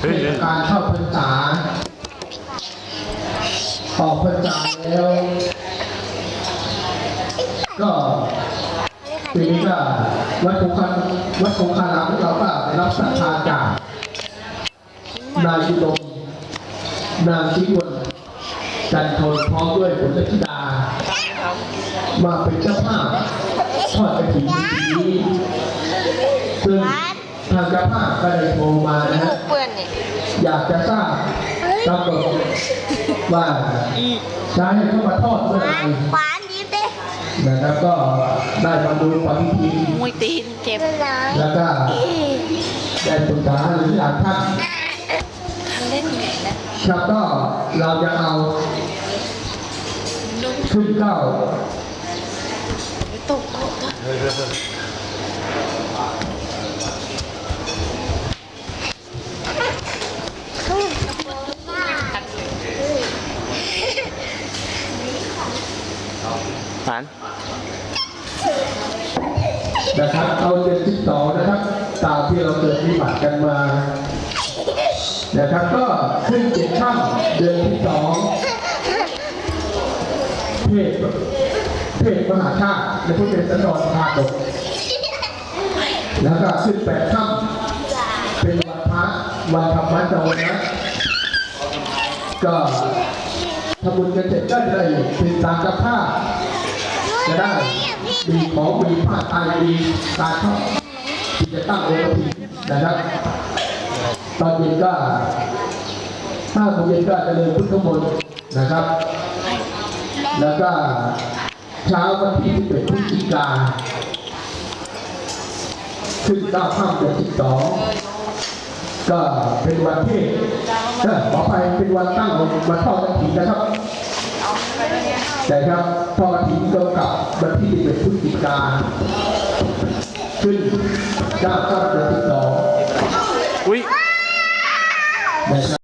เทศกาลเข้าพรรษาออกพรรษาแล้ว ก็ปีนี้ก็วัดคงคาวัดคงคารามของเราก็ได้รับศรัทธาจากนายอุดมนางชิวนจันทนพร้อมด้วยผลธิดา มาเป็นเจ้าภาพทอดกระถิ่นนี้ซึ่ง ทางเจ้าภาพก็ได้โทรมานะฮะเปื้อนเนี่ยอยากจะทราบกำหนดว่าจะให้เข้ามาทอดเมื่อไหร่หวานยิ้มดินะครับก็ได้มาดูปฏิทินมวยตีนเจ็บเลยแล้วก็ได้ปรึกษาหรืออยากท่านทำเล่นไงนะครับก็เราจะเอาขึ้นเก้าตกตก ผ่านนะครับเอาเจ็ดสิบสองนะครับ ตามที่เราเกิดวิบัติกันมานะครับก็ขึ้นเจ็ดค่ำเดือนที่สองเพศเพศมหาชาติในพุทธศาสนาชาดกแล้วก็ขึ้นแปดค่ำเป็นวันพระวันธรรมจรนะก็ทำบุญกันเสร็จก็ได้เป็นตามกับผ้า จะได้มีของมีผ้าไตรมีการเข้าที่จะตั้งองค์พระพิฆนะครับตอนเย็นก็ห้าโมงเย็นก็จะเดินพุทธมนต์นะครับ แล้วก็เช้าวันที่11พฤศจิกาขึ้นเก้าค่ำเดือนที่สองก็เป็นวันที่เออขอไปเป็นวันตั้งของวันทอดกระถิ่นนะครับ แต่ครับทอดกระถิ่นกำกับวันที่11พฤศจิกาขึ้นเก้าค่ำเดือนที่สองอุ้ยนะครับ